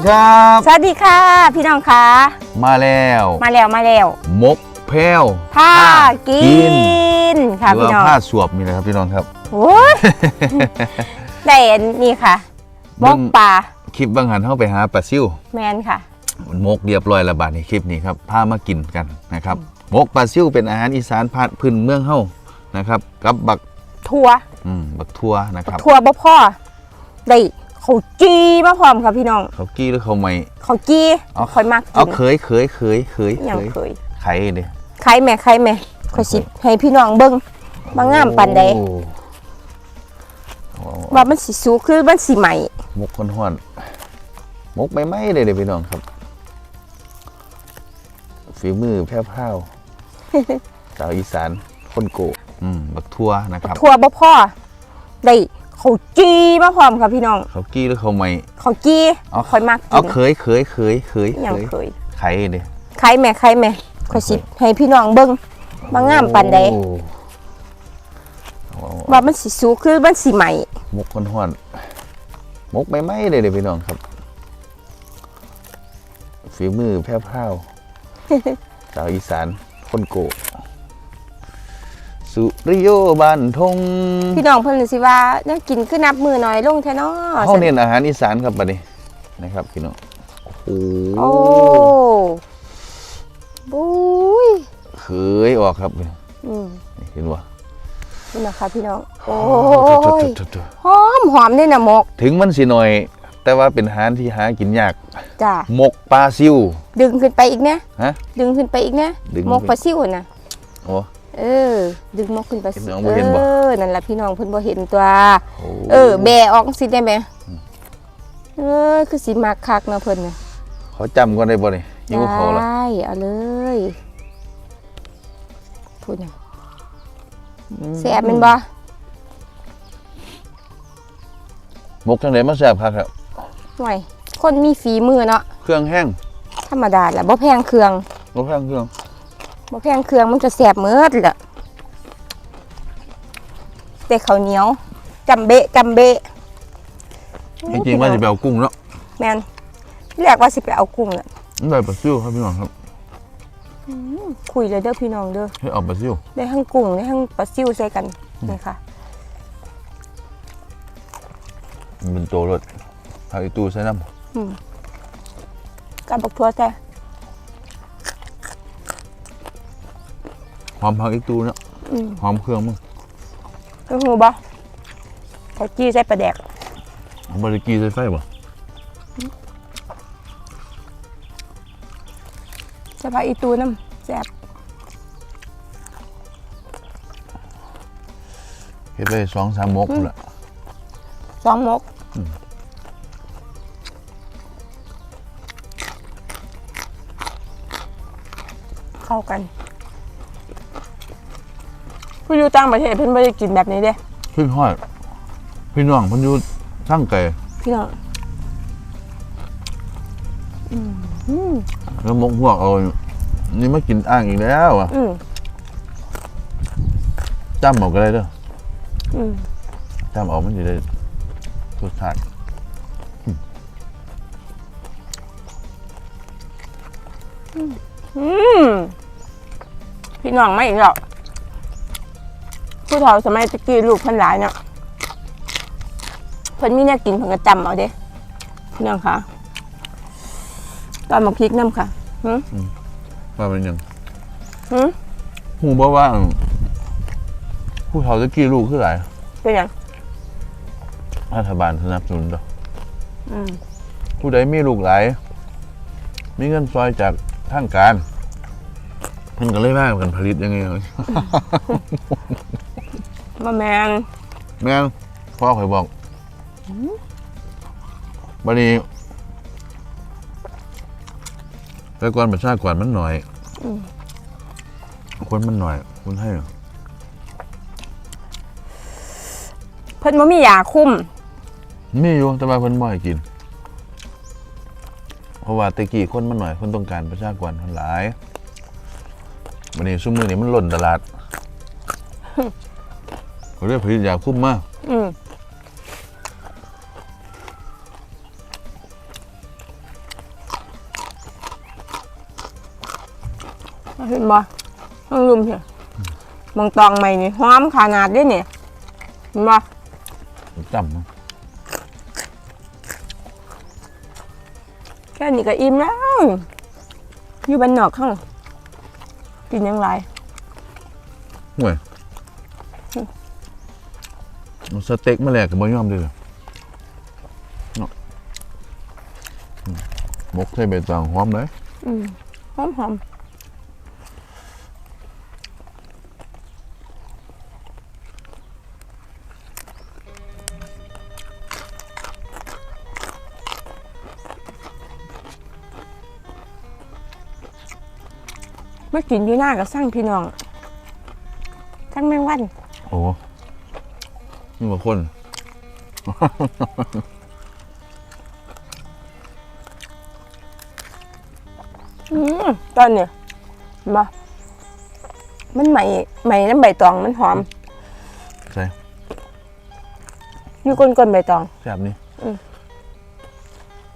ดีครับ สวัสดีค่ะ พี่น้องคะมาแล้ว มาแล้วมาแล้ว มกแพ้วผ้ากินค่ะหรือพี่น้องว่าผ้าสวบนี่นะครับพี่น้องครับ โอ้ยได้อันนี่ค่ะมกปลาคลิปบางหันเข้าไปหาปลาซิวแมนค่ะมกเรียบร้อยและบาดในคลิปนี้ครับพามากินกันนะครับ มกปลาซิวเป็นอาหารอีสานภาคพื้นเมืองเฮานะครับ กับบักทัวอืมบักทั่วนะครับ ทัวบ่พ่อได้ เขาวจีมาพร้อมค่ะพี่น้องเขากี้หรือเขาไม่เขาวจีเอาคอยมากเอากินเคยเคยเคยเคยอย่างเคเคยยไข่เด้ใครแม่ใครแม่คอยสิให้พี่น้องเบิ่งมางามปานใดโอ้โอ้ว่ามันสิสูคือมันสิใหม่มกคนห้อนมกไม่ไหม้เลยเด้อพี่น้องครับ ฝีมือแพ้วพราวสาวอีสานคนโกะอืมบักทั่วนะครับ ทัวบ่พ่อได้ เขาวจีมาพร้อมค่ะพี่น้องเขากี้หรือเขาไม่เขาวจีเอาคอยมากกิเอานเคยเคยเคยเคยอย่างเคยเคยไข่เด้ใครแม่ใครแม่คอยสิให้พี่น้องเบิ่งมางามปานใดโอ้โอ้ว่ามันสิสูคือมันสิใหม่มกคนห้อนมกไม่ไหม้เลยเด้อพี่น้องครับฝีมือแพ้วพราว สาวอีสานคนโกะ สุริโยบานทงพี่น้องเพิ่นสิว่าเนี่ยกินคือนับมือหน่อยลงแท้เนาะเขาเน้นอาหารอีสานครับบัดนี้นะครับพี่น้องโอ้โหโอ้บุ้ยเคยออกครับอืมเห็นว่านี่นะคะพี่น้องโอ้ยยหอมหอมนี่นะมก ถึงมันสิหน่อย แต่ว่าเป็นอาหารที่หากินยากจ้าหมกปลาซิว ดึงขึ้นไปอีกนะฮะดึงขึ้นไปอีกนะดึงมกปลาซิวนะโอ้ เออ ดึงมกขึ้นไปพี่น้องบ่เห็นบ่เออนั่นแหละพี่น้องเพิ่นบ่เห็นตัวโอ้เออ แบะออกสิได้ไหมเออคือสิมักคักเนาะเพิ่นน่ะเขาจำก่อนได้บ่นี่ยิ้วเขาละได้เอาเลยพูดหยังแซ่บแม่นบ่หมกจังไดมาแซ่บครับครับห่วยคนมีฝีมือเนาะเครื่องแห้งธรรมดาแหละบ่แพงเครื่องบ่แห้งเครื่อง บ่แพงเครื่องมันจะแซ่บเมิดแหละแต่ข้าวเหนียวจำเบะจำเบะจริงๆว่าสิไปเอากุ้งเนาะแม่นที่แรกว่าสิไปเอากุ้งน่ะนี่ได้ปลาซิวครับพี่น้องครับคุยเลยเด้อพี่น้องเด้อให้เอาปลาซิวได้ทั้งกุ้งได้ทั้งปลาซิวใส่กันนี่ค่ะมันเป็นโตรถผักอีตูใส่น้กับบักทั่วใส่ หอมผักอีตูเนาะอืมหอมเครื่องมึงก็ฮู้บ่เขาจี้ใส่ปลาแดกบริกีใส่ไฟบ่ใส่ผักอีตูน้ำแซ่บเฮ็ดไปสองสามมกพุ่นละสองมกเข้ากัน ผู้อยู่ต่างประเทศเพิ่นบ่ได้กินแบบนี้เด้พี่ห้อยพี่น้องเพิ่นอยู่ทั้งไก่พี่น้องอืมอืมแล้วมกพวกเอานี่มากินอ่างอีกแล้วอะอืมจ้ำเอาก็ได้เด้ออืมจ้ำเอามันสิได้รสชาติอืมพี่น้องไม่อีกหรอก ผู้เฒ่าสมัยตะกี้ลูกเพิ่นหลายเนาะเพิ่นมีแนวกินเพิ่นก็จำเอาเด้พี่น้องคะตอนมาพริกน้ำค่ะหืมว่าเป็นหยังหืมฮู้บ่ว่าผู้เฒ่าตะกี้ลูกคือหลายเป็นหยังรัฐบาลสนับสนุนดอกอืมผู้ใดมีลูกหลายมีเงินซอยจากทางการเพิ่นก็เลยว่ากันผลิตยังไงเอา มาแมนแม่นพ่อเคยบอกบัดนี้แต่ก่อนประชากรมันหน่อยคนมันหน่อยคนให้เพิ่นบ่มียาคุมมีอยู่แต่ว่าเพิ่นบ่ให้กิน เพราะว่าแตะกี้คนมันหน่อยคนต้องการประชากรคนหลายวันนี้ซุมื้อนี้มันล้นตลาด เขาเรียกผลิตยาคุ้มมาก อืมเห็นบ่ต้องลุมเถอะบางตองใหม่นี่หอมขนาดเด้เนี่ยเห็นบ่จำมั้งแค่นี้ก็อิ่มแล้ว อยู่บ้านนอกข้างกินยังไงห่วยเอา สเต็กมาแลกกับบ่ยอมเด้อเนาะอืมหมกใส่ใบตองหอมเลยอืมหอมหอมมากินอยู่หน้ากับสร้างพี่น้องสร้างแมงวัน โอ้ นี่ว่าคนอืมตอนเนี่ยเห็นบ่มันใหม่ใหม่น้ำใบตองมันหอมใช่อยู่ก้นก้นๆใบตองแซ่บนี่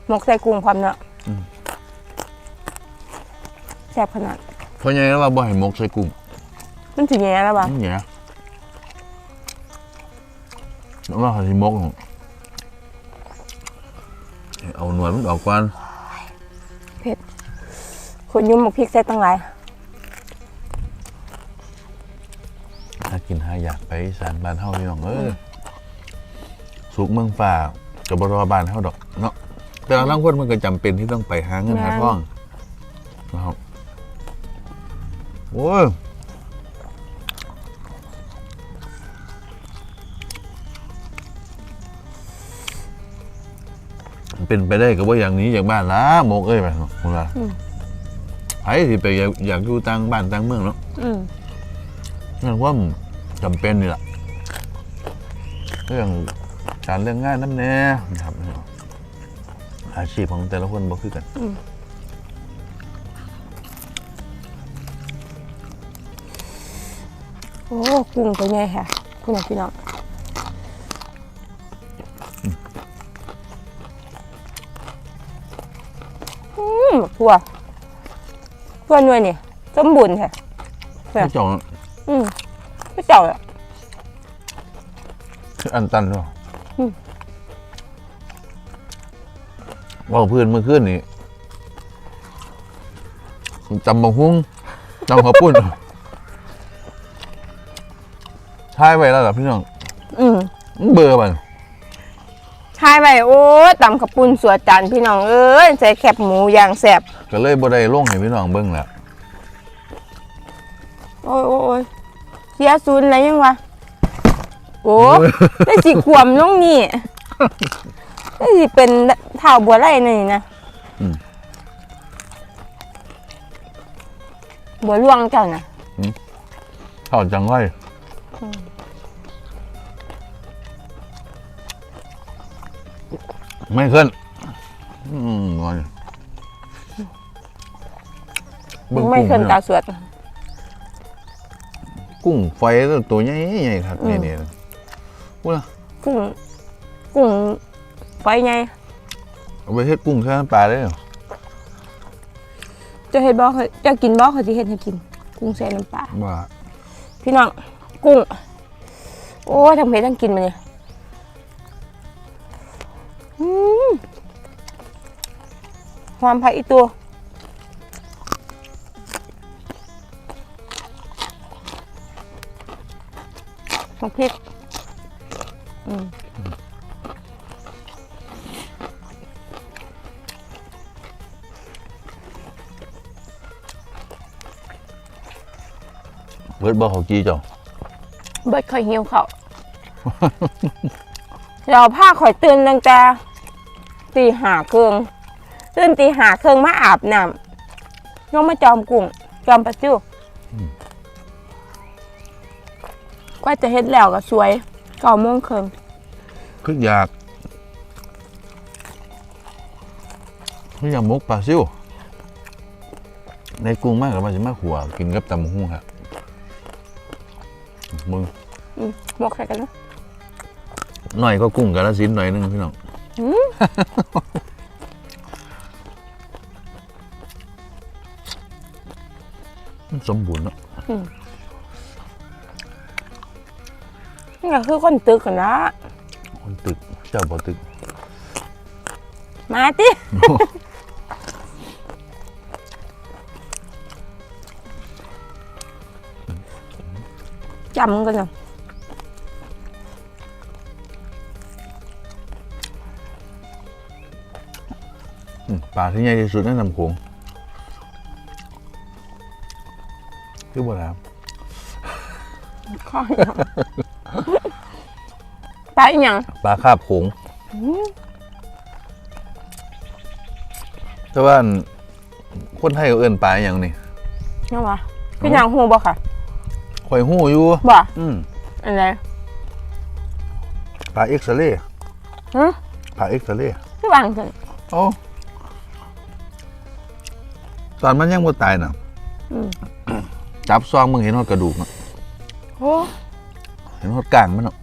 หมกใส่กุ้งพร้อมเนาะอืมแซ่บขนาดเพราะยังไงว่าบ่ให้หมกใส่กุ้งมันสิแย่แล้วบ่นี่แห แล้วว่าเขาสิหมกของเอาหนวดมันออกก่อนคนยุ่มหมกพริกใส่ตั้งหลายถ้ากินหาอยากไปอีสานบ้านเฮาพี่น้องเอ้ยสุกเมืองฝ่ากับบรอบ้านเฮาดอกเนาะแต่ละทั้งคนมันก็จำเป็นที่ต้องไปหาเงินหาทองนะครับโอ้ย เป็นไปได้กับว่าอย่างนี้อย่างบ้านละโมกเอ้ยไปของเราไผที่ไปอยากอยากอยู่ต่างบ้านต่างเมืองเนาะอืมนั่นว่ามันจำเป็นนี่แหละเรื่องการเรื่องงานน้ำแน่นะครับ อาชีพของแต่ละคนบ่คือกันโอ้กุ้งตัวใหญ่ค่ะคุณน่ะพี่น้อง ทั่วทั่วหน่วยนี่สมบูรณ์ค่ะแบบเจ้าอืมไม่เจ้าอะ คืออันตันหรออืม ว่าเพื่อนเมื่อคืนนี่จำบังหุ้งจำข้าวปุ้นทายไปแล้วเหรอพี่น้องอืม เบอร์มันทายไปโอ้ยตำขับปุ้นสวดจานพี่น้องเอ้ยใส่แคบหมูอย่างแซ่บก็เลยบ่ได้ลงให้พี่น้องเบิ่งแหละโอ้ยโอ้ยโอ้ยเสียศูนย์อะไรยังวะโอ้ได้สิขวมลงนี่ได้สิเป็นเท่าบัวไร่นี่นะบัวล่วงเจ้านะเข้าจังไว้ ไม่ขึ้น อืมงอนบิ่งไม่เคยกุ้งตาสวดกุ้งไฟตัวใหญ่ใหญ่ครับอืมนี่นี่พูดละกุ้งกุ้งไฟไงเอาไปเฮ็ดกุ้งแช่น้ำปลาได้เหรอจะเห็ดบ่เคยจะกินบ่เคยที่เห็ดให้กิน กุ้งแซ่น้ำปลาว่าพี่น้องกุ้ง โอ้ยทั้งเพชรทั้งกินมาเนี่ย ความผักอีตัว ของพริก อืมเบิดบ่เขาจีเจ้าเบิดข่อยหิวเขาวเราผ้าข่อยตื่นตั้งแต่ตีหาเครื่อง ตื่นตีหาเครื่องมาอาบน้ำลงมาจอมกุ้งจอมปลาซิวก็จะเฮ็ดแล้วก็สวยเก้าโมงครึ่งคืออยากคืออยากมกปลาซิวในกรุงมากกับมาจะมาขัวกินกับตำบักหุ่งครับมึงอืมหมกใส่กันเนาะหน่อยก็กุ้งกาลสินธุ์หน่อยหนึงพี่น้อง สมบูรณ์เนาะนี่ก็คือคนตึกกันนะคนตึกเจ้าบ่ตึก มาติจำกันเนาะอืมปลาที่ใหญ่ที่สุดในลำโขง คือบ่ครับข้อยเนาะไปอีหยังปลาคาบโขงแต่ว่าอันคนไทยเขาเอิ้นปลาอหย่างนี้เนาะวะพี่นางฮู้บ่ค่ะ ข่อยหู้อยู่บ่อืมอันไหนปลาเอ็กซเรย์ฮะปลาเอ็กซเรย์พี่วางกันโอ้ตอนมันยังบ่ตายน่ะอืม จับซองมึงเห็นฮอดกระดูกเนาะโอ้เห็นฮอดกลางมันเนาะ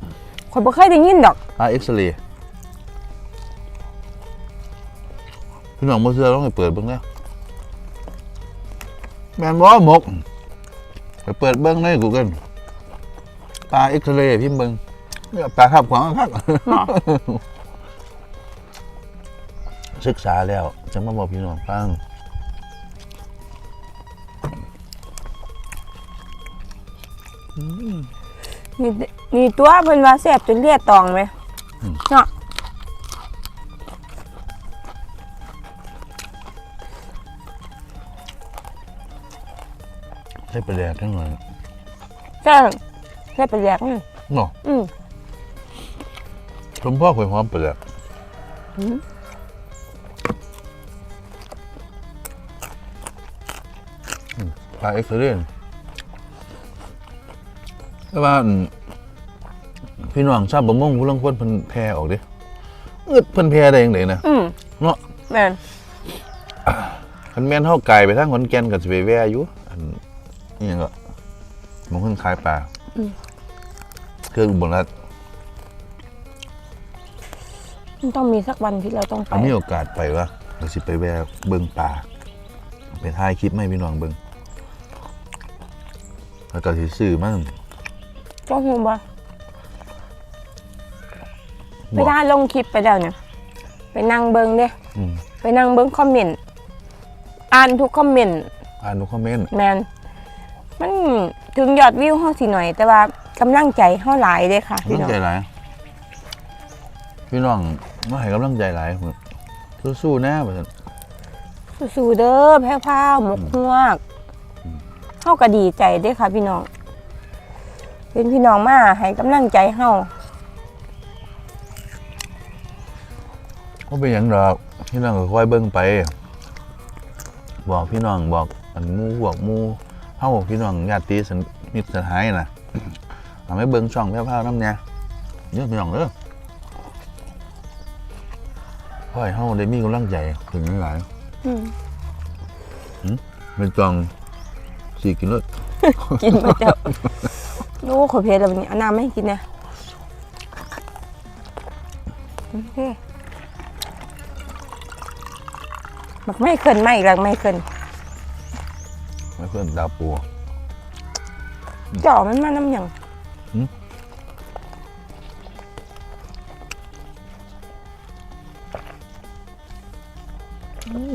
ข่อยบ่เคยได้ยินดอกปลาเอ็กซเรย์พี่น้องบ่เชื่อลองไปเปิดเบิ่งเด้อแม่นบ่หมกไปเปิดเบิ่งใน Google ปลาเอ็กซเรย์พิมพ์เบิ่งเนี่ยปลาคาบขวางคักเนาะศึกษาแล้วจังมาบอกพี่น้องฟัง นี่นี่ตัวเพิ่นว่าแซ่บจนเลียดตองไหมเนาะใช้ประแดกทั้งหน่อยแซ่บแซ่บไปแยกนี่เนาะอืมชมพ่อข่อยหอมประแดกอืมปลาเอ็กซ์เรย์ แต่ว่าอันพี่น้องชาบบะม่วงผู้ลังคนเพิ่นแพร่ออกเดิอึดเพิ่นแพร่ได้ยังไงนะอืมเนาะแม่นคันแม่นเฮาไกลไปทางขอนแก่นก็สิไปแว่อยู่อันนี่ยังก็หมองเพิ่นขายปลาเครื่องอุบลรัฐมันต้องมีสักวันที่เราต้องไปถ้ามีโอกาสไปวะเราสิไปแวะเบิ่งป่าไปถ่ายคลิปให้พี่น้องเบิ่งแล้วก็สิซื้อมั่ง ก็ฮู้บ่บไปอกได้ลงคลิปไปแล้วเนี่ย ไปนั่งเบิ่งเด้อืมไปนั่งเบิ่งคอมเมนต์ อ่านทุกคอมเมนต์ อ่านทุกคอมเมนต์แมนมันถึงยอดวิวเฮาสิหน่อย แต่ว่ากำลังใจเฮาหลายเด้ค่ะกำพี่ลังน้องใจหลาย พี่น้องมาให้กำลังใจหลายสู้ๆนะว่าซั่น สู้ๆเด้อแพ้พ้าวหมกฮวกเฮาก็ดีใจเด้ค่ะพี่น้อง เป็นพี่น้องมาให้กำลังใจเฮาบ่เป็นหยังดอกพี่น้องก็ค่อยเบิ่งไป บอกพี่น้องบอกอันหมู่พวกหมู่เฮาพี่น้องญาติสนิทมิตรสหายน่ะเอาไปเบิ่งช่องแพ้วๆนำแหน่เด้อพี่น้องเด้อพ่อให้เฮาได้มีกำลังใจถึงหลายอืมๆเป็นจองสี่กินเลยกินมาเจ้า โอ้ขอเพลแล้ววันนี้เอาน้ำไม่กินนะโอเคมักไม่เคินไม่อีกแล้วไม่เคินไม่เพื่อนดาวปูจ่อมันมาน้ำหยัง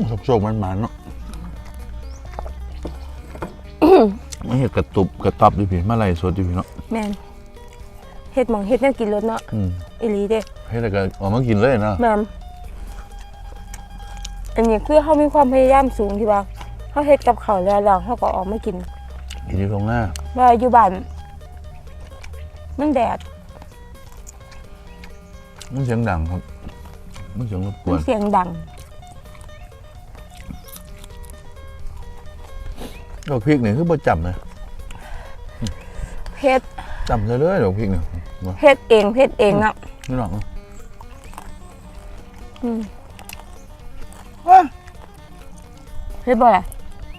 สบโชคมันมาเนาะ ไม่เห็ดกระตุบกระตับดิพี่มาไล่สดดิพี่เนาะแมนเฮ็ดหมองเฮ็ดแนวกินรสเนาะอืมอีหลีเด้เฮ็ดแล้วก็เออกมากินเลยนะแมนอันนี้คือเขามีความพยายามสูงที่ว่าเขาเฮ็ดกับเขาวแล้วแล้วเขาก็ออกมากินกินที่ตรงหน้าว่าอยู่บ้านมันแดดมันเสียงดังครับ มันเสียงรบกมัวนนเสียงดัง ดอกพริกนี่คือบ่จับนะเฮ็ดจำเลยเลยเดี๋ยวพริกเนี่ยมาเฮ็ดเองเฮ็ดเองเนาะพี่น้องอืมเฮ็ดบ่ล่ะ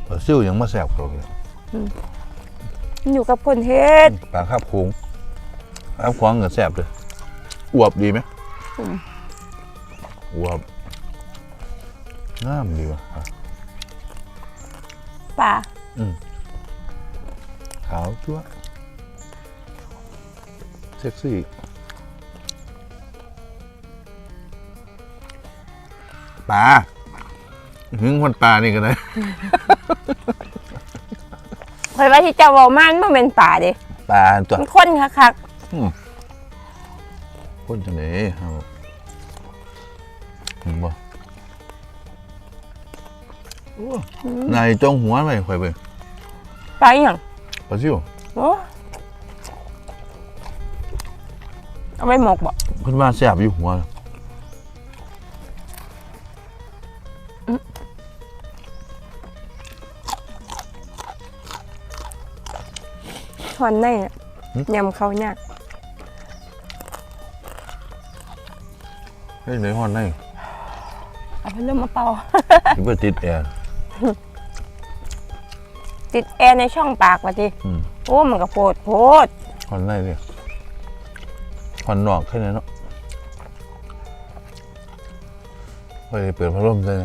ปลาซิ่วยังมาแสบกว่าเลยอยู่กับคนเฮ็ดปลาคาบโค้งคาบคว้างกับแสบเลยอวบดีไหมอืมอวบงามดีว่ะอะ ป่าขาวจั๊วะเซ็กซี่ปลาหึงคนปลานี่กันเลยข่อยว่าที่เจ้าเว้ามันบ่แม่นป่าเด้ปลาตัวมันคนคักคนจังเลยเอาเห็นบ่โอ้นายจ้องหัวไปข่อยไป ๆป่าอีหยังปลาซิวโอ้เอาไปหมกบ่เพิ่นว่าแสบอยู่หัวทอนได้อะยำเขายากเฮ้ยไหนฮอนได้เอาพัดลมมาเป่าที่เพิ่นติดแอร์ ติดแอร์ในช่องปากว่าติอืม โอ้มันก็โพดโพดฮอนได้เลยฮอนนอกแค่นั้นเนาะไปเปิดพัดลมใช่ไหม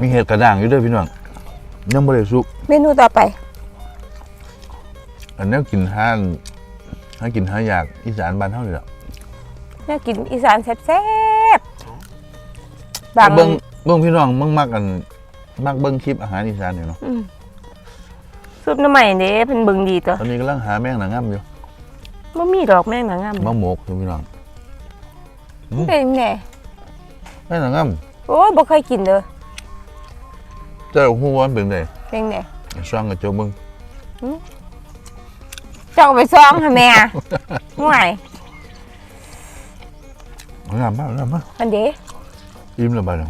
มีเห็ดกระด้างอยู่ด้วยพี่น้องยังไม่ได้สุกเมนูต่อไป อันนี้กินห้านห้ากินห้าอยากอีสานบ้านเท่านี้แหละน่ากินอีสานแซ่บๆบางเบิ้งเบิ้งพี่น้องมักมักกันมักเบิ้งคลิปอาหารอีสานอยู่เนาะอืมซุปหน้ำใหม่เด้เพิ่นเบิ่งดีตัวตอนนี้กำลังหาแมงหนังง่ำอยู่บ่มีดอกแม่งหนังงามมะหมกอยู่พี่น้องมันเป็นไงแมงหนังง่โอ้ยบ่เคยกินเด้อำเจ้าหูวามันเป็นไงเป็นไงช่างกับเจ้าเบิ้ง เจ้าเอาไปซ้อมค่ะแม่ห่วยงามมากงามมากอันเด้อิ่มแล้วบ้านเรา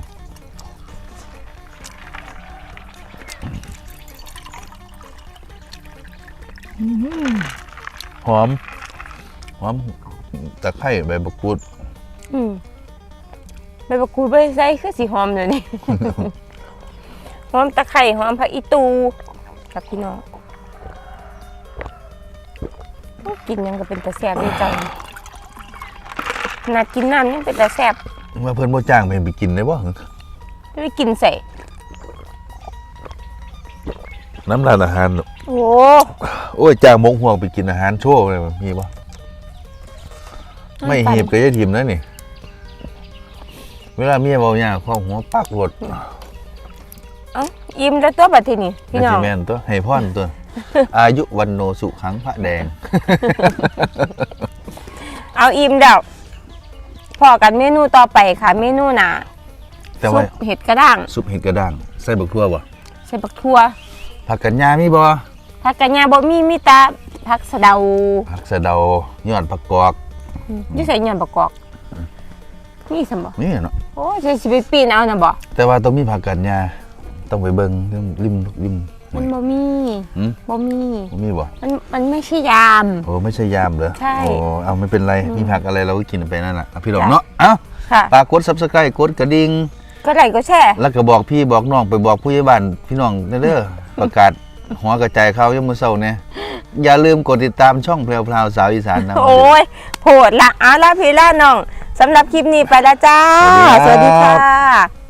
หอม หอมตะไคร้ใบมะกรูดอืมใบมะกรูดใบใส่คือสีหอมเลยวนี่หอมตะไคร้หอมผักอีตูกับพี่น้องโอ้ กินหยังก็เป็นตะแซ่บดีจังขนาดกินน้ำยังเป็นตะแซ่บว่าเพื่อนบ่จ้างไปไปกินได้บ่ไม่กินใส่น้ำร้านอาหาร โอ้โอ้ยจ้างมงห่วงไปกินอาหารโชว์เลยมันมีบ่ไม่เหีบก็จะทิมนะนี่ เวลาเมียเบาอย่างข้อหัวปักรถเอ้าอิ่มแล้วตัวบัดทีนี้พี่แม่น้อสิงแม่นตัวให้พ่อนตัว อายุวันโนสุขังพระแดง เอาอิ่มเดี๋ยวพอกันเมนูต่อไปค่ะ เมนูหนาแต่ซุว่าปเห็ดกระด้างซุปเห็ดกระด้างใส่บักทั่วบ่ใส่บักทั่วผักกัญญามีบ่ผักกะหญ้าบ่มีมีแตาผักสะเดาผักสะเดายอดผักกอกอยู่ใส่หยังประกอบมีสมบ่นี่เนาะโอ้ยสิสิไปปีนเอาน่ะบ่แต่ว่าต้องมีผักกัญญาต้องไปเบิ่งเรื่องริมริม มันบ่มีหืม บ่มีบ่มีบ่มันมันไม่ใช่ยาม โอ้ไม่ใช่ยามเหรอใช่โอ้เอาไม่เป็นไรมีผักอะไรเราก็กินไปนั่นแหละอะพี่ดอกจ้ะ เนาะเอ้าค่ะฝากกด Subscribe กดกระดิ่งก็ไลค์ก็แชร์แล้วก็บอกพี่บอกน้องไปบอกผู้ใหญ่บ้านพี่น้องเด้อ ประกาศหัวกระจายข่าวยามมื้อเช้าเนี่ยอย่าลืมกดติดตามช่องแพรวพราวสาวอีสานนะโอ้ยโผดละเอาละพี่ละน้องสำหรับคลิปนี้ไปละจ้า สวัสดีครับ สวัสดีค่ะ